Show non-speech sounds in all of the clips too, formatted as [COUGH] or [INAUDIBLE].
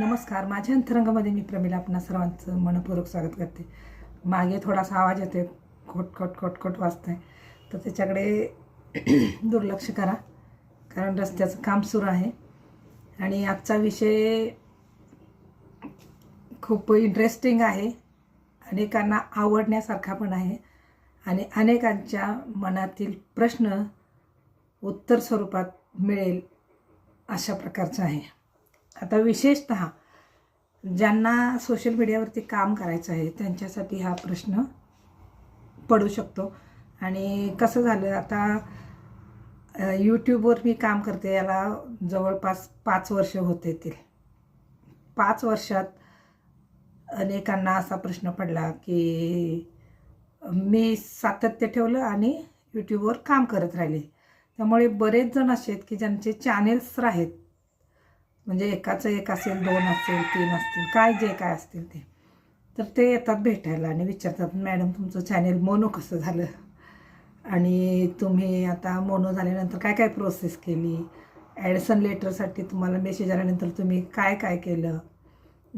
नमस्कार माझ्या अंतरंगामध्ये मी प्रमिला आपणा सर्वांचं मनपूर्वक स्वागत करते. मागे थोडासा आवाज येतोय खोट खोट खोट खोट वाजतंय. तर त्याच्याकडे [CLEARS THROAT] दुर्लक्ष करा कारण रस्त्याचं काम सुरू आहे. आणि आजचा विषय खूप इंटरेस्टिंग आहे. अनेकांना आवडण्यासारखा पण आहे. आणि अनेकांच्या मनातील प्रश्न उत्तर स्वरूपात मिळेल अशा प्रकारचं आहे. आता विशेषत ज्यांना सोशल मीडियावरती काम करायचं आहे त्यांच्यासाठी हा प्रश्न पडू शकतो. आणि कसं झालं आता यूट्यूबवर मी काम करते याला जवळपास पाच वर्ष होते येतील पाच वर्षात अनेकांना असा प्रश्न पडला की मी सातत्य ठेवलं आणि यूट्यूबवर काम करत राहिले. त्यामुळे बरेच जण असे आहेत की ज्यांचे चॅनेल्स आहेत म्हणजे एकाचं एक असेल दोन असेल तीन असतील काय जे काय असतील ते. तर ते येतात भेटायला आणि विचारतात मॅडम तुमचं चॅनेल मोनो कसं झालं? आणि तुम्ही आता मोनो झाल्यानंतर काय काय प्रोसेस केली? ॲडसन लेटरसाठी तुम्हाला मेसेज आल्यानंतर तुम्ही काय काय केलं?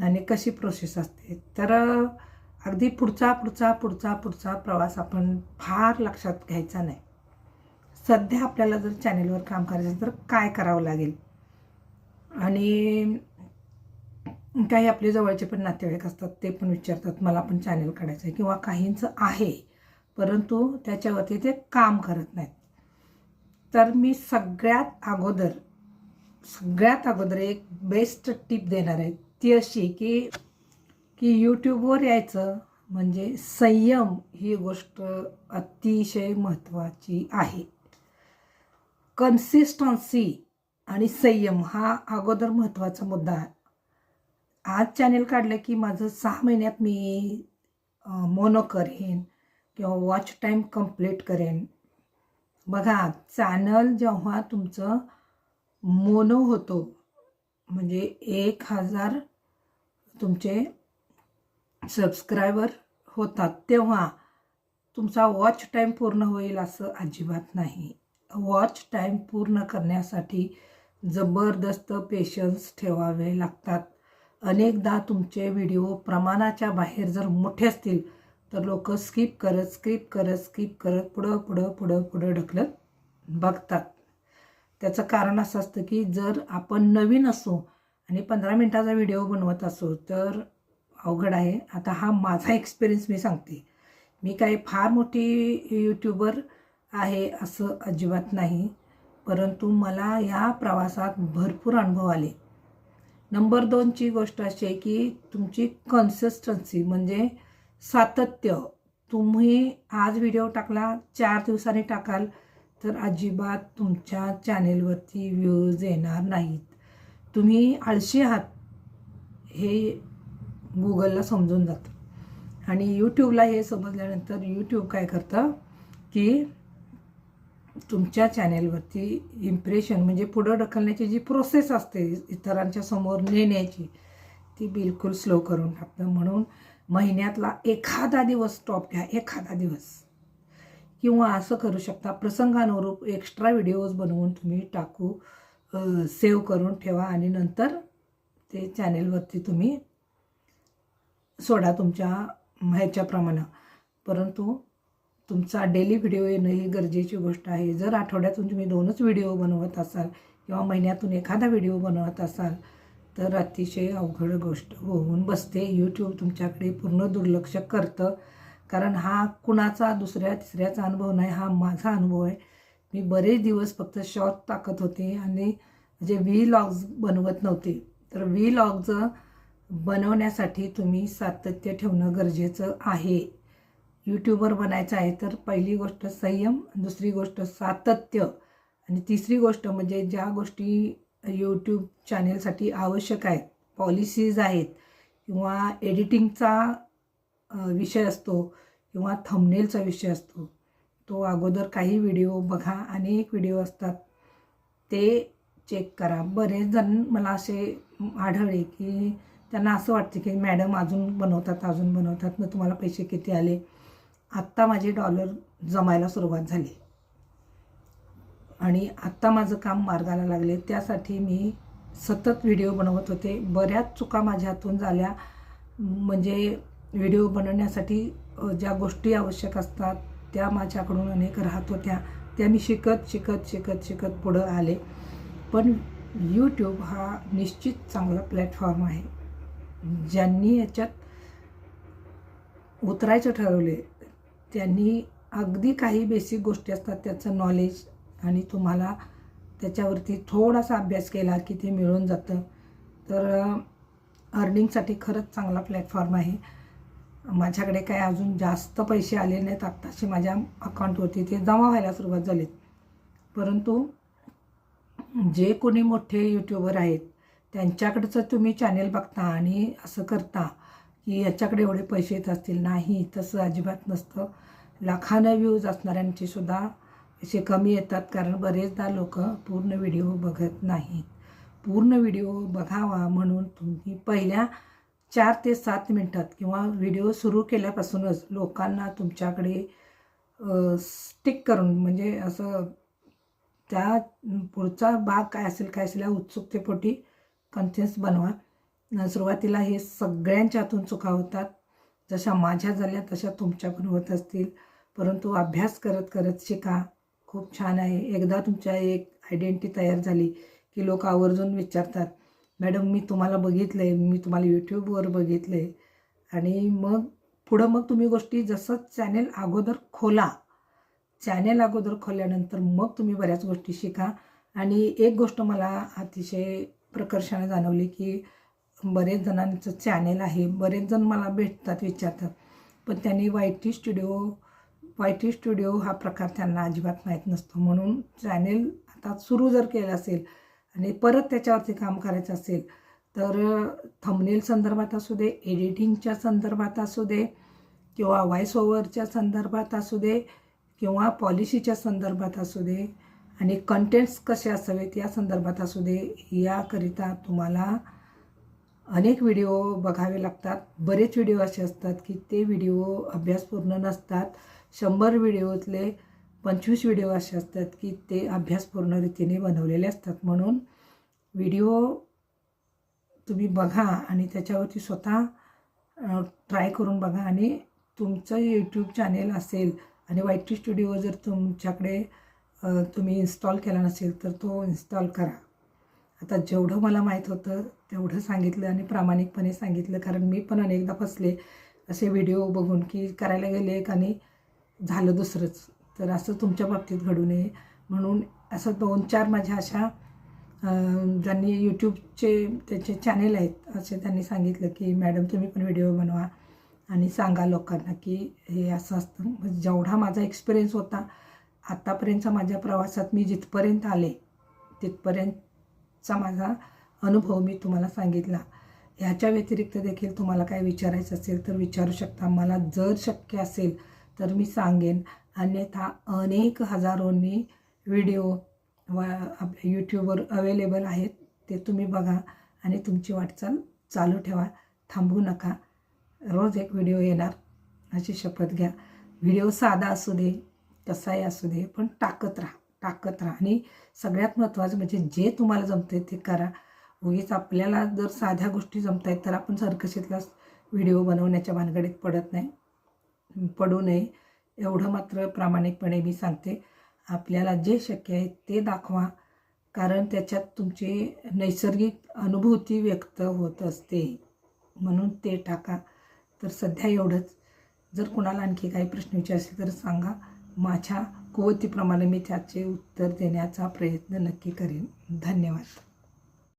आणि कशी प्रोसेस असते? तर अगदी पुढचा पुढचा पुढचा पुढचा प्रवास आपण फार लक्षात घ्यायचा नाही. सध्या आपल्याला जर चॅनेलवर काम करायचं तर काय करावं लागेल? आणि काही आपले जवळचे पण नातेवाईक असतात ते पण विचारतात मला पण चॅनल काढायचं आहे किंवा काहींचं आहे. परंतु त्याच्यावरती ते काम करत नाहीत. तर मी सगळ्यात अगोदर सगळ्यात अगोदर एक बेस्ट टिप देणार आहे. ती अशी की की यूट्यूबवर यायचं म्हणजे संयम ही गोष्ट अतिशय महत्त्वाची आहे. कन्सिस्टन्सी आणि संयम हा अगोदर महत्त्वाचा मुद्दा आज चॅनेल काढलं की माझं सहा महिन्यात मी मोनो करेन किंवा वॉच टाईम कंप्लीट करेन. बघा चॅनल जेव्हा तुमचं मोनो होतो म्हणजे एक हजार तुमचे सबस्क्रायबर होतात तेव्हा तुमचा वॉच टाईम पूर्ण होईल असं अजिबात नाही. वॉच टाईम पूर्ण करण्यासाठी जबरदस्त पेशन्स ठेवावे लागतात. अनेकदा तुमचे व्हिडिओ प्रमाणाच्या बाहेर जर मोठे असतील तर लोक स्किप करत स्किप करत स्किप करत पुढं पुढं पुढं पुढं ढकलत बघतात. त्याचं कारण असं असतं की जर आपण नवीन असू आणि पंधरा मिनटाचा व्हिडिओ बनवत असो तर अवघड आहे. आता हा माझा एक्सपिरियन्स मी सांगते. मी काही फार मोठी यूट्यूबर आहे असं अजिबात नाही. परंतु मला या प्रवासात भरपूर अनुभव आले. नंबर दोनची गोष्ट अशी आहे की तुमची कन्सिस्टन्सी म्हणजे सातत्य. तुम्ही आज व्हिडिओ टाकला चार दिवसांनी टाकाल तर अजिबात तुमच्या चॅनेलवरती व्ह्यूज येणार नाहीत. तुम्ही आळशी आहात हे गुगलला समजून जातं. आणि यूट्यूबला हे समजल्यानंतर यूट्यूब काय करतं की तुमच्या चॅनेलवरती इम्प्रेशन म्हणजे पुढं ढकलण्याची जी प्रोसेस असते इतरांच्या समोर नेण्याची ती बिलकुल स्लो करून टाकतं. म्हणून महिन्यातला एखादा दिवस स्टॉप घ्या एखादा दिवस. किंवा असं करू शकता प्रसंगानुरूप एक्स्ट्रा व्हिडिओज बनवून तुम्ही टाकू सेव्ह करून ठेवा आणि नंतर ते चॅनेलवरती तुम्ही सोडा तुमच्या ह्याच्याप्रमाणे. परंतु तुमचा डेली व्हिडिओ येणं ही गरजेची गोष्ट आहे. जर आठवड्यातून तुम्ही दोनच व्हिडिओ बनवत असाल किंवा महिन्यातून एखादा व्हिडिओ बनवत असाल तर अतिशय अवघड गोष्ट होऊन बसते. यूट्यूब तुमच्याकडे पूर्ण दुर्लक्ष करतं. कारण हा कुणाचा दुसऱ्या तिसऱ्याचा अनुभव नाही हा माझा अनुभव आहे. मी बरेच दिवस फक्त शॉर्ट टाकत होते आणि जे व्ही लॉग्स बनवत नव्हते. तर व्ही लॉग्ज बनवण्यासाठी तुम्ही सातत्य ठेवणं गरजेचं आहे. यूट्यूबर बनायचं आहे तर पहिली गोष्ट संयम दुसरी गोष्ट सातत्य आणि तिसरी गोष्ट म्हणजे ज्या गोष्टी यूट्यूब चॅनेलसाठी आवश्यक आहेत पॉलिसीज आहेत किंवा एडिटिंगचा विषय असतो किंवा थंबनेलचा विषय असतो तो अगोदर काही व्हिडिओ बघा अनेक व्हिडिओ असतात ते चेक करा. बरेच जण मला असे आढळले की त्यांना असं वाटतं की मॅडम अजून बनवतात अजून बनवतात मग तुम्हाला पैसे किती आले? आत्ता माझे डॉलर जमायला सुरुवात झाली. आणि आत्ता माझं काम मार्गाला लागले त्यासाठी मी सतत व्हिडिओ बनवत होते. बऱ्याच चुका माझ्या हातून झाल्या. म्हणजे व्हिडिओ बनवण्यासाठी ज्या गोष्टी आवश्यक असतात त्या माझ्याकडून अनेक राहत होत्या. त्या मी शिकत शिकत शिकत शिकत पुढं आले. पण यूट्यूब हा निश्चित चांगला प्लॅटफॉर्म आहे. ज्यांनी याच्यात उतरायचं ठरवले त्यांनी अगदी काही बेसिक गोष्टी असतात त्याचं नॉलेज आणि तुम्हाला त्याच्यावरती थोडासा अभ्यास केला की ते मिळून जातं. तर अर्निंगसाठी खरंच चांगला प्लॅटफॉर्म आहे. माझ्याकडे काय अजून जास्त पैसे आले नाहीत आत्ताशी माझ्या अकाउंटवरती ते जमा व्हायला सुरुवात झालीत. परंतु जे कोणी मोठे यूट्यूबर आहेत त्यांच्याकडचं तुम्ही चॅनेल बघता आणि असं करता की याच्याकडे एवढे पैसे येत असतील? नाही तसं अजिबात नसतं. लाखानं व्ह्यूज असणाऱ्यांचे सुद्धा असे कमी येतात कारण बरेचदा लोक पूर्ण व्हिडिओ बघत नाहीत. पूर्ण व्हिडिओ बघावा म्हणून तुम्ही पहिल्या चार ते सात मिनटात किंवा व्हिडिओ सुरू केल्यापासूनच लोकांना तुमच्याकडे स्टिक करून म्हणजे असं त्या पुढचा भाग काय असेल काय असेल या उत्सुकतेपोटी कंटेंट्स बनवा. सुरुवातीला हे सगळ्यांच्या हातून चुका होतात. जशा माझ्या झाल्या तशा तुमच्या पण होत असतील. परंतु अभ्यास करत करत शिका. खूप छान आहे. एकदा तुमच्या एक आयडेंटिटी तयार झाली की लोक आवर्जून विचारतात मॅडम मी तुम्हाला बघितलं आहे मी तुम्हाला यूट्यूबवर बघितलं आहे आणि मग पुढं मग तुम्ही गोष्टी जसं चॅनेल अगोदर खोला. चॅनेल अगोदर खोलल्यानंतर मग तुम्ही बऱ्याच गोष्टी शिका. आणि एक गोष्ट मला अतिशय प्रकर्षाने जाणवली की बरेच जणांचं चॅनेल आहे. बरेच जण मला भेटतात विचारतात. पण त्यांनी Y T studio Y T studio हा प्रकार त्यांना अजिबात माहीत नसतो. म्हणून चॅनेल आता सुरू जर केलं असेल आणि परत त्याच्यावरती काम करायचं असेल तर थंबनेल संदर्भात असू दे एडिटिंगच्या संदर्भात असू दे किंवा व्हॉइस ओव्हरच्या संदर्भात असू दे किंवा पॉलिसीच्या संदर्भात असू दे आणि कंटेंट्स कसे असावेत या संदर्भात असू दे याकरिता तुम्हाला अनेक व्हिडिओ बघावे लागतात. बरेच व्हिडिओ असे असतात की ते व्हिडिओ अभ्यासपूर्ण नसतात. शंभर व्हिडिओतले पंचवीस व्हिडिओ असे असतात की ते अभ्यासपूर्ण रीतीने बनवलेले असतात. म्हणून व्हिडिओ तुम्ही बघा आणि त्याच्यावरती स्वतः ट्राय करून बघा आणि तुमचं यूट्यूब चॅनेल असेल आणि वाईट स्टुडिओ जर तुमच्याकडे तुम्ही इन्स्टॉल केला नसेल तर तो इन्स्टॉल करा. आता जेवढं मला माहीत होतं तेवढं सांगितलं आणि प्रामाणिकपणे सांगितलं. कारण मी पण अनेकदा फसले असे व्हिडिओ बघून की करायला गेले एक आणि झालं दुसरंच. तर असं तुमच्या बाबतीत घडू नये. म्हणून असं दोन चार माझ्या अशा ज्यांनी यूट्यूबचे त्याचे चॅनेल आहेत असे त्यांनी सांगितलं की मॅडम तुम्ही पण व्हिडिओ बनवा आणि सांगा लोकांना की हे असं असतं. म्हणजे जेवढा माझा एक्सपिरियन्स होता आत्तापर्यंतचा माझ्या प्रवासात मी जिथपर्यंत आले तिथपर्यंत चा माझा अनुभव मी तुम्हाला सांगितला. ह्याच्या व्यतिरिक्त देखील तुम्हाला काय विचारायचं असेल तर विचारू शकता. मला जर शक्य असेल तर मी सांगेन. अन्यथा अनेक हजारोंनी व्हिडिओ व आपल्या यूट्यूबवर अवेलेबल आहेत. ते तुम्ही बघा आणि तुमची वाटचाल चालू ठेवा. थांबू नका. रोज एक व्हिडिओ येणार. अशी शपथ घ्या. व्हिडिओ साधा असू दे कसाही असू दे पण टाकत राहा. टाकत राहा आणि सगळ्यात महत्त्वाचं म्हणजे जे तुम्हाला जमतं ते करा. उगीच आपल्याला जर साध्या गोष्टी जमत आहेत तर आपण सर्कशीतला व्हिडिओ बनवण्याच्या भानगडीत पडत नाही. पडू नये. एवढं मात्र प्रामाणिकपणे मी सांगते. आपल्याला जे शक्य आहे ते दाखवा. कारण त्याच्यात तुमची नैसर्गिक अनुभूती व्यक्त होत असते. म्हणून ते टाका. तर सध्या एवढंच. जर कुणाला आणखी काही प्रश्न विचारायचे तर सांगा. माझ्या कुवतीप्रमाणे मी त्याचे उत्तर देण्याचा प्रयत्न नक्की करेन. धन्यवाद.